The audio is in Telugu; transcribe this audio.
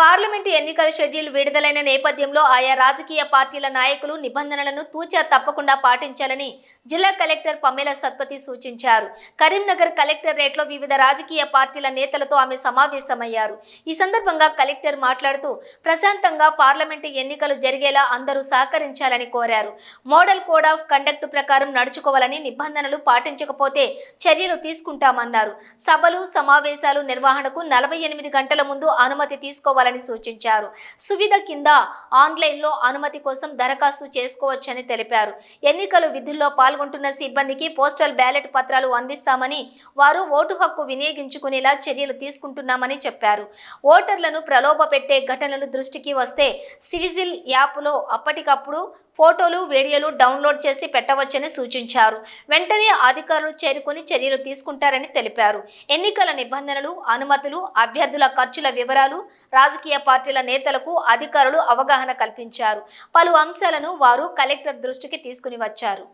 పార్లమెంటు ఎన్నికల షెడ్యూల్ విడుదలైన నేపథ్యంలో ఆయా రాజకీయ పార్టీల నాయకులు నిబంధనలను తూచా తప్పకుండా పాటించాలని జిల్లా కలెక్టర్ పమేల సత్పతి సూచించారు. కరీంనగర్ కలెక్టరేట్లో వివిధ రాజకీయ పార్టీల నేతలతో ఆమె సమావేశమయ్యారు. ఈ సందర్భంగా కలెక్టర్ మాట్లాడుతూ ప్రశాంతంగా పార్లమెంటు ఎన్నికలు జరిగేలా అందరూ సహకరించాలని కోరారు. మోడల్ కోడ్ ఆఫ్ కండక్ట్ ప్రకారం నడుచుకోవాలని నిబంధనలు పాటించకపోతే చర్యలు తీసుకుంటామన్నారు. సభలు సమావేశాలు నిర్వహణకు నలభై ఎనిమిది గంటల ముందు అనుమతి తీసుకోవాలని సూచించారు. సువిధ కింద ఆన్లైన్లో అనుమతి కోసం దరఖాస్తు చేసుకోవచ్చని తెలిపారు. ఎన్నికలు విధుల్లో పాల్గొంటున్న సిబ్బందికి పోస్టల్ బ్యాలెట్ పత్రాలు అందిస్తామని వారు ఓటు హక్కు వినియోగించుకునేలా చర్యలు తీసుకుంటున్నామని చెప్పారు. ఓటర్లను ప్రలోభ పెట్టే ఘటనలు దృష్టికి వస్తే సివిజిల్ యాప్లో అప్పటికప్పుడు ఫోటోలు వీడియోలు డౌన్లోడ్ చేసి పెట్టవచ్చని సూచించారు. వెంటనే అధికారులు చేరుకుని చర్యలు తీసుకుంటారని తెలిపారు. ఎన్నికల నిబంధనలు అనుమతులు అభ్యర్థుల ఖర్చుల వివరాలు రాజకీయ పార్టీల నేతలకు అధికారులు అవగాహన కల్పించారు. పలు అంశాలను వారు కలెక్టర్ దృష్టికి తీసుకుని వచ్చారు.